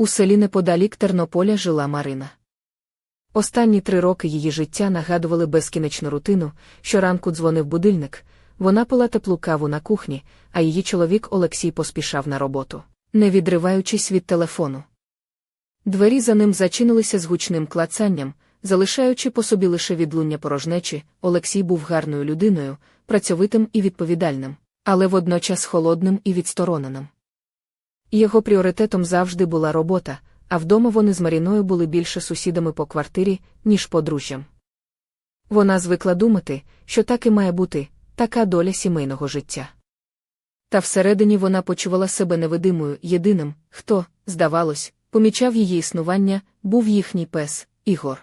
У селі неподалік Тернополя жила Марина. Останні три роки її життя нагадували безкінечну рутину, щоранку дзвонив будильник, вона пила теплу каву на кухні, а її чоловік Олексій поспішав на роботу, не відриваючись від телефону. Двері за ним зачинилися з гучним клацанням, залишаючи по собі лише відлуння порожнечі, Олексій був гарною людиною, працьовитим і відповідальним, але водночас холодним і відстороненим. Його пріоритетом завжди була робота, а вдома вони з Маріною були більше сусідами по квартирі, ніж подружжям. Вона звикла думати, що так і має бути, така доля сімейного життя. Та всередині вона почувала себе невидимою, єдиним, хто, здавалось, помічав її існування, був їхній пес, Ігор.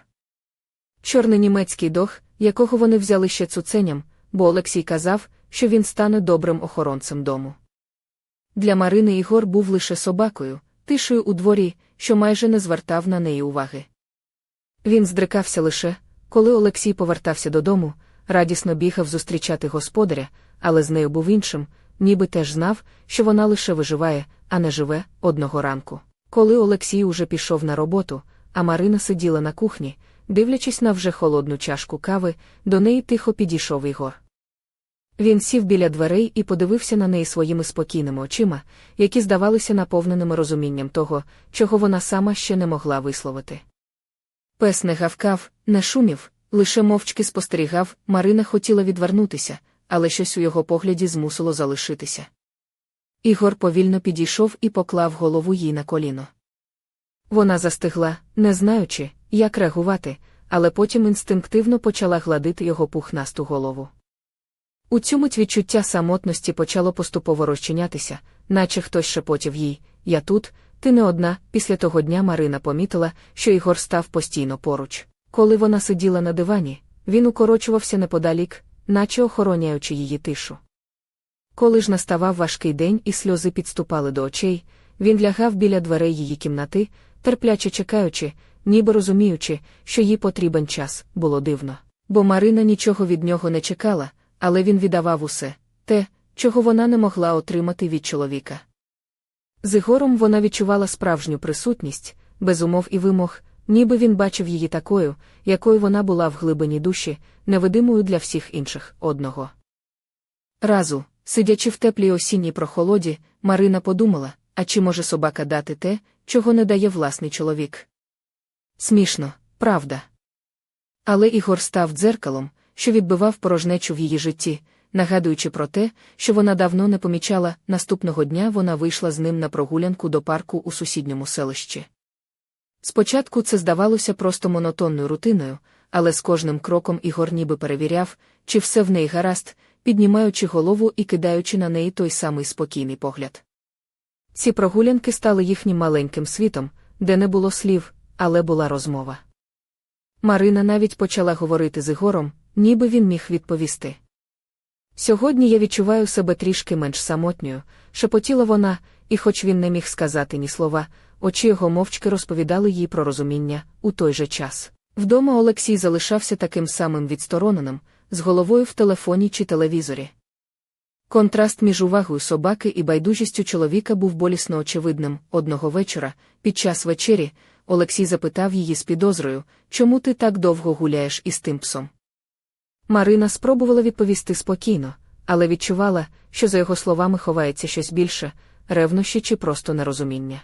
Чорний німецький дог, якого вони взяли ще цуценям, бо Олексій казав, що він стане добрим охоронцем дому. Для Марини Ігор був лише собакою, тишою у дворі, що майже не звертав на неї уваги. Він здрикався лише, коли Олексій повертався додому, радісно бігав зустрічати господаря, але з нею був іншим, ніби теж знав, що вона лише виживає, а не живе одного ранку. Коли Олексій уже пішов на роботу, а Марина сиділа на кухні, дивлячись на вже холодну чашку кави, до неї тихо підійшов Ігор. Він сів біля дверей і подивився на неї своїми спокійними очима, які здавалися наповненими розумінням того, чого вона сама ще не могла висловити. Пес не гавкав, не шумів, лише мовчки спостерігав, Марина хотіла відвернутися, але щось у його погляді змусило залишитися. Ігор повільно підійшов і поклав голову їй на коліно. Вона застигла, не знаючи, як реагувати, але потім інстинктивно почала гладити його пухнасту голову. У мить відчуття самотності почало поступово розчинятися, наче хтось шепотів їй Я тут, ти не одна. Після того дня Марина помітила, що Ігор став постійно поруч. Коли вона сиділа на дивані, він укорочувався неподалік, наче охороняючи її тишу. Коли ж наставав важкий день і сльози підступали до очей, він лягав біля дверей її кімнати, терпляче чекаючи, ніби розуміючи, що їй потрібен час, було дивно. Бо Марина нічого від нього не чекала, але він віддавав усе те, чого вона не могла отримати від чоловіка. З Ігором вона відчувала справжню присутність, без умов і вимог, ніби він бачив її такою, якою вона була в глибині душі, невидимою для всіх інших одного. Разу, сидячи в теплій осінній прохолоді, Марина подумала, а чи може собака дати те, чого не дає власний чоловік? Смішно, правда. Але Ігор став дзеркалом, що відбивав порожнечу в її житті, нагадуючи про те, що вона давно не помічала, наступного дня вона вийшла з ним на прогулянку до парку у сусідньому селищі. Спочатку це здавалося просто монотонною рутиною, але з кожним кроком Ігор ніби перевіряв, чи все в неї гаразд, піднімаючи голову і кидаючи на неї той самий спокійний погляд. Ці прогулянки стали їхнім маленьким світом, де не було слів, але була розмова. Марина навіть почала говорити з Ігором, ніби він міг відповісти. Сьогодні я відчуваю себе трішки менш самотньою, шепотіла вона, і хоч він не міг сказати ні слова, очі його мовчки розповідали їй про розуміння у той же час. Вдома Олексій залишався таким самим відстороненим, з головою в телефоні чи телевізорі. Контраст між увагою собаки і байдужістю чоловіка був болісно очевидним. Одного вечора, під час вечері, Олексій запитав її з підозрою, чому ти так довго гуляєш із тим псом. Марина спробувала відповісти спокійно, але відчувала, що за його словами ховається щось більше, ревнощі чи просто нерозуміння.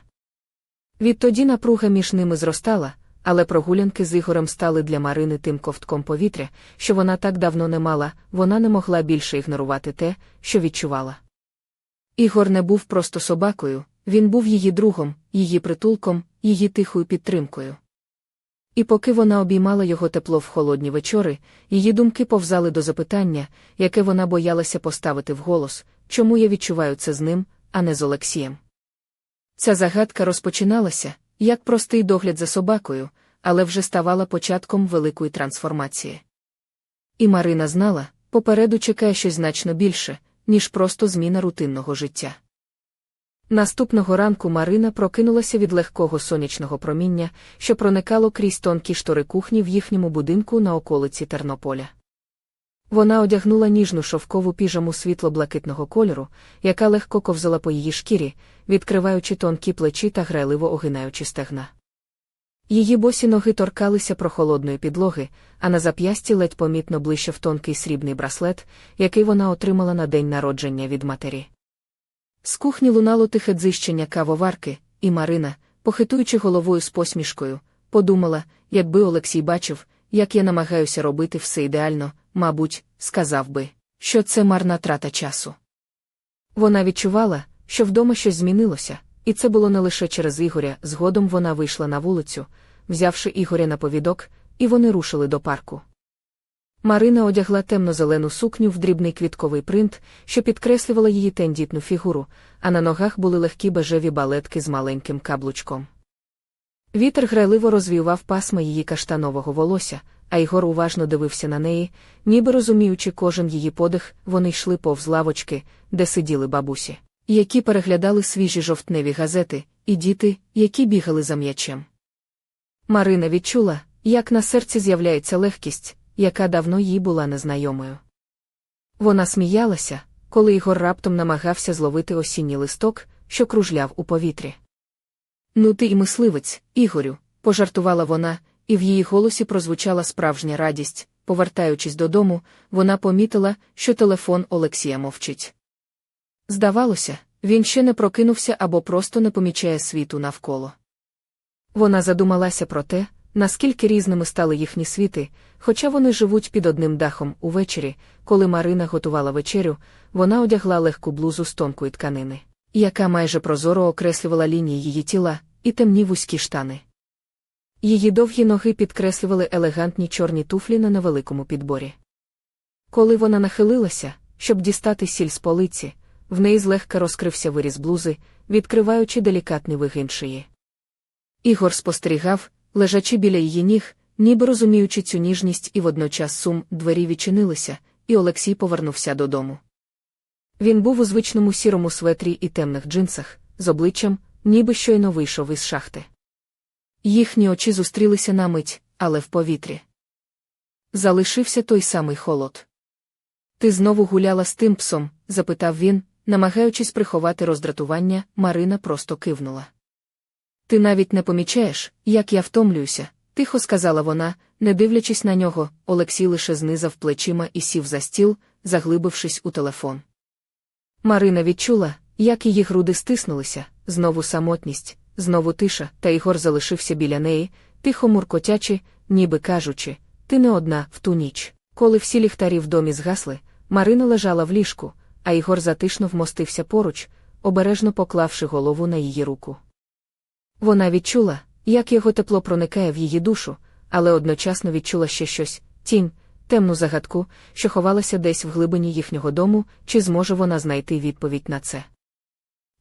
Відтоді напруга між ними зростала, але прогулянки з Ігорем стали для Марини тим ковтком повітря, що вона так давно не мала, вона не могла більше ігнорувати те, що відчувала. Ігор не був просто собакою, він був її другом, її притулком, її тихою підтримкою. І поки вона обіймала його тепло в холодні вечори, її думки повзали до запитання, яке вона боялася поставити вголос, чому я відчуваю це з ним, а не з Олексієм. Ця загадка розпочиналася, як простий догляд за собакою, але вже ставала початком великої трансформації. І Марина знала, попереду чекає щось значно більше, ніж просто зміна рутинного життя. Наступного ранку Марина прокинулася від легкого сонячного проміння, що проникало крізь тонкі штори кухні в їхньому будинку на околиці Тернополя. Вона одягнула ніжну шовкову піжаму світло-блакитного кольору, яка легко ковзала по її шкірі, відкриваючи тонкі плечі та грайливо огинаючи стегна. Її босі ноги торкалися прохолодної підлоги, а на зап'ясті ледь помітно блищав тонкий срібний браслет, який вона отримала на день народження від матері. З кухні лунало тихе дзищення кавоварки, і Марина, похитуючи головою з посмішкою, подумала, якби Олексій бачив, як я намагаюся робити все ідеально, мабуть, сказав би, що це марна трата часу. Вона відчувала, що вдома щось змінилося, і це було не лише через Ігоря, згодом вона вийшла на вулицю, взявши Ігоря на повідок, і вони рушили до парку. Марина одягла темно-зелену сукню в дрібний квітковий принт, що підкреслювала її тендітну фігуру, а на ногах були легкі бежеві балетки з маленьким каблучком. Вітер грайливо розвіював пасма її каштанового волосся, а Ігор уважно дивився на неї, ніби розуміючи кожен її подих, вони йшли повз лавочки, де сиділи бабусі, які переглядали свіжі жовтневі газети, і діти, які бігали за м'ячем. Марина відчула, як на серці з'являється легкість, яка давно їй була незнайомою. Вона сміялася, коли Ігор раптом намагався зловити осінній листок, що кружляв у повітрі. Ну ти і мисливець, Ігорю, пожартувала вона, і в її голосі прозвучала справжня радість. Повертаючись додому, вона помітила, що телефон Олексія мовчить. Здавалося, він ще не прокинувся або просто не помічає світу навколо. Вона задумалася про те, наскільки різними стали їхні світи, хоча вони живуть під одним дахом увечері, коли Марина готувала вечерю, вона одягла легку блузу з тонкої тканини, яка майже прозоро окреслювала лінії її тіла, і темні вузькі штани. Її довгі ноги підкреслювали елегантні чорні туфлі на невеликому підборі. Коли вона нахилилася, щоб дістати сіль з полиці, в неї злегка розкрився виріз блузи, відкриваючи делікатний вигин шиї. Ігор спостерігав, лежачи біля її ніг, ніби розуміючи цю ніжність, і водночас сум двері відчинилися, і Олексій повернувся додому. Він був у звичному сірому светрі і темних джинсах, з обличчям, ніби щойно вийшов із шахти. Їхні очі зустрілися на мить, але в повітрі. Залишився той самий холод. Ти знову гуляла з тим псом? запитав він, намагаючись приховати роздратування, Марина просто кивнула. Ти навіть не помічаєш, як я втомлююся, тихо сказала вона, не дивлячись на нього, Олексій лише знизав плечима і сів за стіл, заглибившись у телефон. Марина відчула, як її груди стиснулися, знову самотність, знову тиша, та Ігор залишився біля неї, тихо муркотячи, ніби кажучи, ти не одна в ту ніч. Коли всі ліхтарі в домі згасли, Марина лежала в ліжку, а Ігор затишно вмостився поруч, обережно поклавши голову на її руку. Вона відчула, як його тепло проникає в її душу, але одночасно відчула ще щось тінь, темну загадку, що ховалася десь в глибині їхнього дому, чи зможе вона знайти відповідь на це.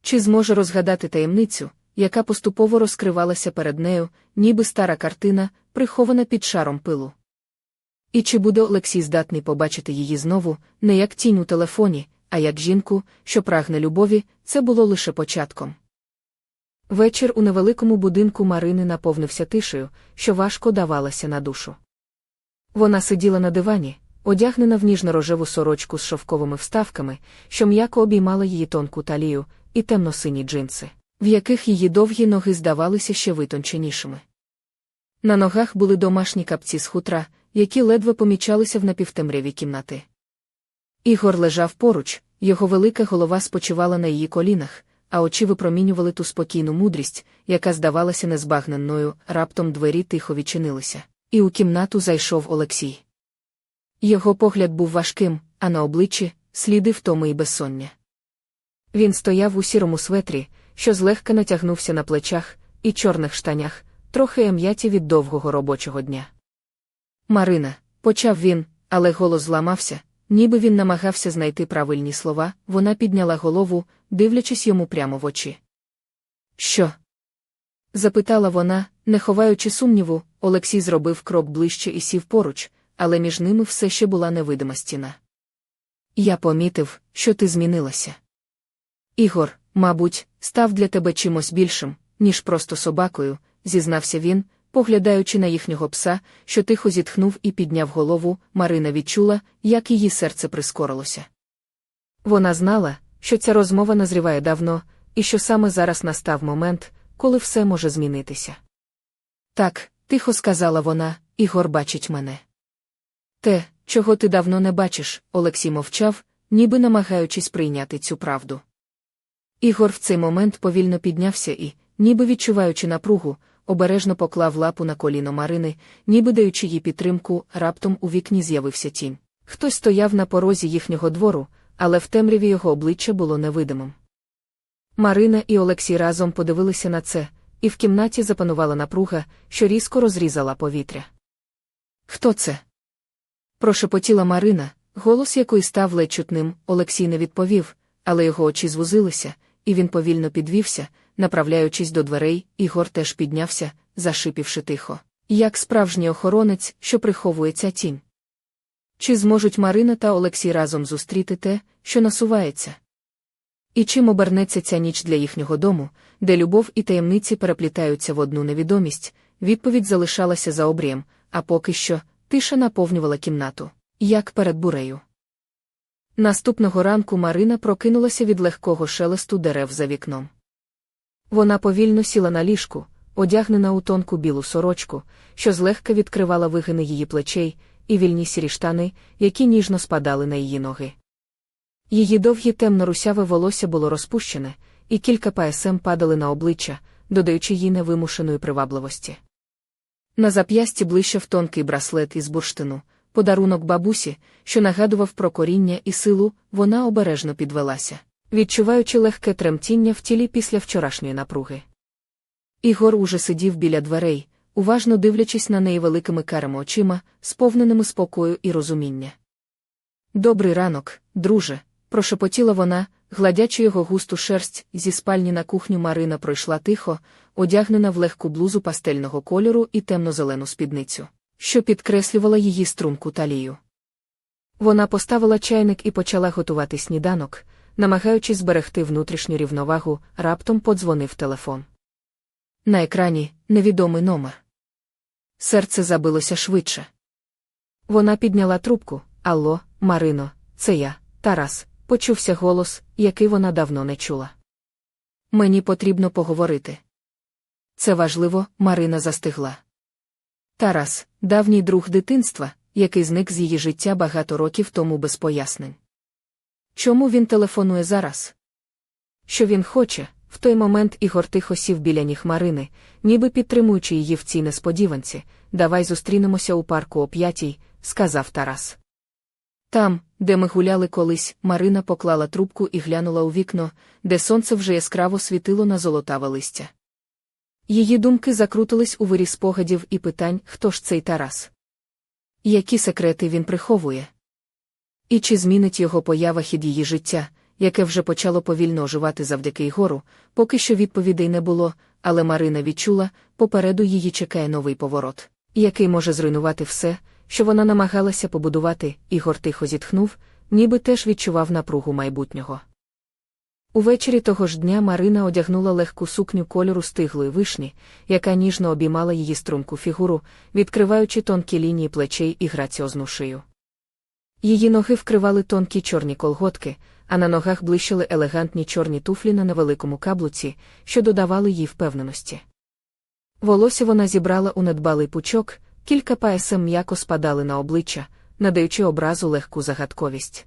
Чи зможе розгадати таємницю, яка поступово розкривалася перед нею, ніби стара картина, прихована під шаром пилу. І чи буде Олексій здатний побачити її знову, не як тінь у телефоні, а як жінку, що прагне любові, це було лише початком. Вечір у невеликому будинку Марини наповнився тишею, що важко давалася на душу. Вона сиділа на дивані, одягнена в ніжно-рожеву сорочку з шовковими вставками, що м'яко обіймала її тонку талію, і темно-сині джинси, в яких її довгі ноги здавалися ще витонченішими. На ногах були домашні капці з хутра, які ледве помічалися в напівтемряві кімнати. Ігор лежав поруч, його велика голова спочивала на її колінах, а очі випромінювали ту спокійну мудрість, яка здавалася незбагненною, раптом двері тихо відчинилися, і у кімнату зайшов Олексій. Його погляд був важким, а на обличчі сліди втоми і безсоння. Він стояв у сірому светрі, що злегка натягнувся на плечах, і чорних штанях, трохи ем'яті від довгого робочого дня. Марина, почав він, але голос зламався, ніби він намагався знайти правильні слова, вона підняла голову, дивлячись йому прямо в очі. Що? запитала вона, не ховаючи сумніву, Олексій зробив крок ближче і сів поруч, але між ними все ще була невидима стіна. Я помітив, що ти змінилася. Ігор, мабуть, став для тебе чимось більшим, ніж просто собакою, зізнався він, поглядаючи на їхнього пса, що тихо зітхнув і підняв голову, Марина відчула, як її серце прискорилося. Вона знала, що ця розмова назріває давно, і що саме зараз настав момент, коли все може змінитися. Так, тихо сказала вона, Ігор бачить мене. Те, чого ти давно не бачиш, Олексій мовчав, ніби намагаючись прийняти цю правду. Ігор в цей момент повільно піднявся і, ніби відчуваючи напругу, обережно поклав лапу на коліно Марини, ніби даючи їй підтримку, раптом у вікні з'явився тінь. Хтось стояв на порозі їхнього двору, але в темряві його обличчя було невидимим. Марина і Олексій разом подивилися на це, і в кімнаті запанувала напруга, що різко розрізала повітря. Хто це? Прошепотіла Марина, голос якої став ледь чутним, Олексій не відповів, але його очі звузилися, і він повільно підвівся, направляючись до дверей, Ігор теж піднявся, зашипівши тихо, як справжній охоронець, що приховується тінь. Чи зможуть Марина та Олексій разом зустріти те, що насувається? І чим обернеться ця ніч для їхнього дому, де любов і таємниці переплітаються в одну невідомість, відповідь залишалася за обрієм, а поки що тиша наповнювала кімнату, як перед бурею. Наступного ранку Марина прокинулася від легкого шелесту дерев за вікном. Вона повільно сіла на ліжку, одягнена у тонку білу сорочку, що злегка відкривала вигини її плечей, і вільні сірі штани, які ніжно спадали на її ноги. Її довгі темно русяве волосся було розпущене, і кілька пасм падали на обличчя, додаючи їй невимушеної привабливості. На зап'ясті блищав тонкий браслет із бурштину, подарунок бабусі, що нагадував про коріння і силу, вона обережно підвелася, відчуваючи легке тремтіння в тілі після вчорашньої напруги. Ігор уже сидів біля дверей, уважно дивлячись на неї великими карими очима, сповненими спокою і розуміння. Добрий ранок, друже, прошепотіла вона, гладячи його густу шерсть, зі спальні на кухню Марина пройшла тихо, одягнена в легку блузу пастельного кольору і темно-зелену спідницю, що підкреслювала її струнку талію. Вона поставила чайник і почала готувати сніданок, намагаючись зберегти внутрішню рівновагу, раптом подзвонив телефон. На екрані невідомий номер. Серце забилося швидше. Вона підняла трубку. Алло, Марино, це я, Тарас, почувся голос, який вона давно не чула. Мені потрібно поговорити. Це важливо, Марина застигла. Тарас, давній друг дитинства, який зник з її життя багато років тому без пояснень. Чому він телефонує зараз? Що він хоче, в той момент Ігор тихо сів біля ніг Марини, ніби підтримуючи її в цій несподіванці. Давай зустрінемося у парку о п'ятій, сказав Тарас. Там, де ми гуляли колись, Марина поклала трубку і глянула у вікно, де сонце вже яскраво світило на золотаве листя. Її думки закрутились у вирі спогадів і питань, хто ж цей Тарас? Які секрети він приховує? І чи змінить його поява хід її життя, яке вже почало повільно оживати завдяки Ігору, поки що відповідей не було, але Марина відчула, попереду її чекає новий поворот, який може зруйнувати все, що вона намагалася побудувати, Ігор тихо зітхнув, ніби теж відчував напругу майбутнього. Увечері того ж дня Марина одягнула легку сукню кольору стиглої вишні, яка ніжно обіймала її струнку фігуру, відкриваючи тонкі лінії плечей і граціозну шию. Її ноги вкривали тонкі чорні колготки, а на ногах блищили елегантні чорні туфлі на невеликому каблуці, що додавали їй впевненості. Волосся вона зібрала у недбалий пучок, кілька пасм м'яко спадали на обличчя, надаючи образу легку загадковість.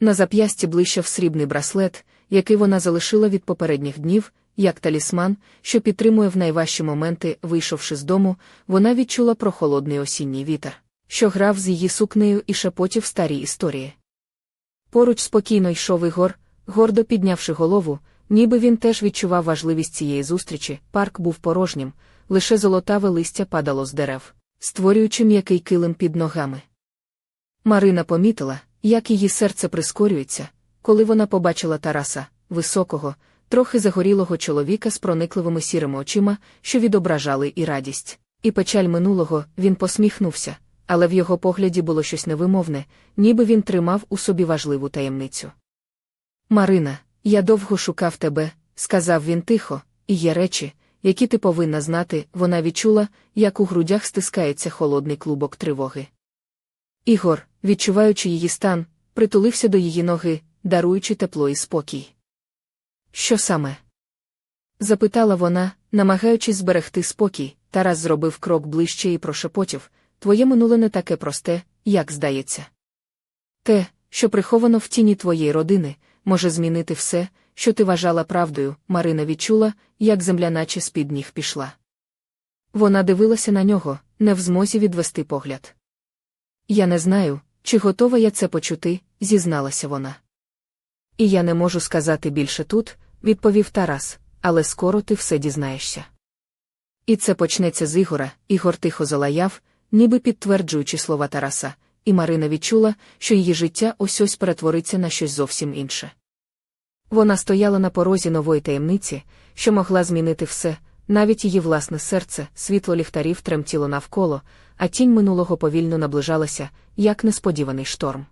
На зап'ясті блищав срібний браслет, який вона залишила від попередніх днів, як талісман, що підтримує в найважчі моменти, вийшовши з дому, вона відчула прохолодний осінній вітер, що грав з її сукнею і шепотів старі історії. Поруч спокійно йшов Ігор, гордо піднявши голову, ніби він теж відчував важливість цієї зустрічі, парк був порожнім, лише золотаве листя падало з дерев, створюючи м'який килим під ногами. Марина помітила, як її серце прискорюється, коли вона побачила Тараса, високого, трохи загорілого чоловіка з проникливими сірими очима, що відображали і радість. І печаль минулого він посміхнувся, але в його погляді було щось невимовне, ніби він тримав у собі важливу таємницю. Марина, я довго шукав тебе, сказав він тихо, і є речі, які ти повинна знати, вона відчула, як у грудях стискається холодний клубок тривоги. Ігор, відчуваючи її стан, притулився до її ноги, даруючи тепло і спокій. Що саме? запитала вона, намагаючись зберегти спокій, Тарас зробив крок ближче і прошепотів Твоє минуле не таке просте, як здається. Те, що приховано в тіні твоєї родини, може змінити все, що ти вважала правдою, Марина відчула, як земля наче з-під ніг пішла. Вона дивилася на нього, не в змозі відвести погляд. Я не знаю, чи готова я це почути, зізналася вона. І я не можу сказати більше тут, відповів Тарас, але скоро ти все дізнаєшся. І це почнеться з Ігора, Ігор тихо залаяв, ніби підтверджуючи слова Тараса, і Марина відчула, що її життя ось ось перетвориться на щось зовсім інше. Вона стояла на порозі нової таємниці, що могла змінити все, навіть її власне серце, світло ліхтарів тремтіло навколо, а тінь минулого повільно наближалася, як несподіваний шторм.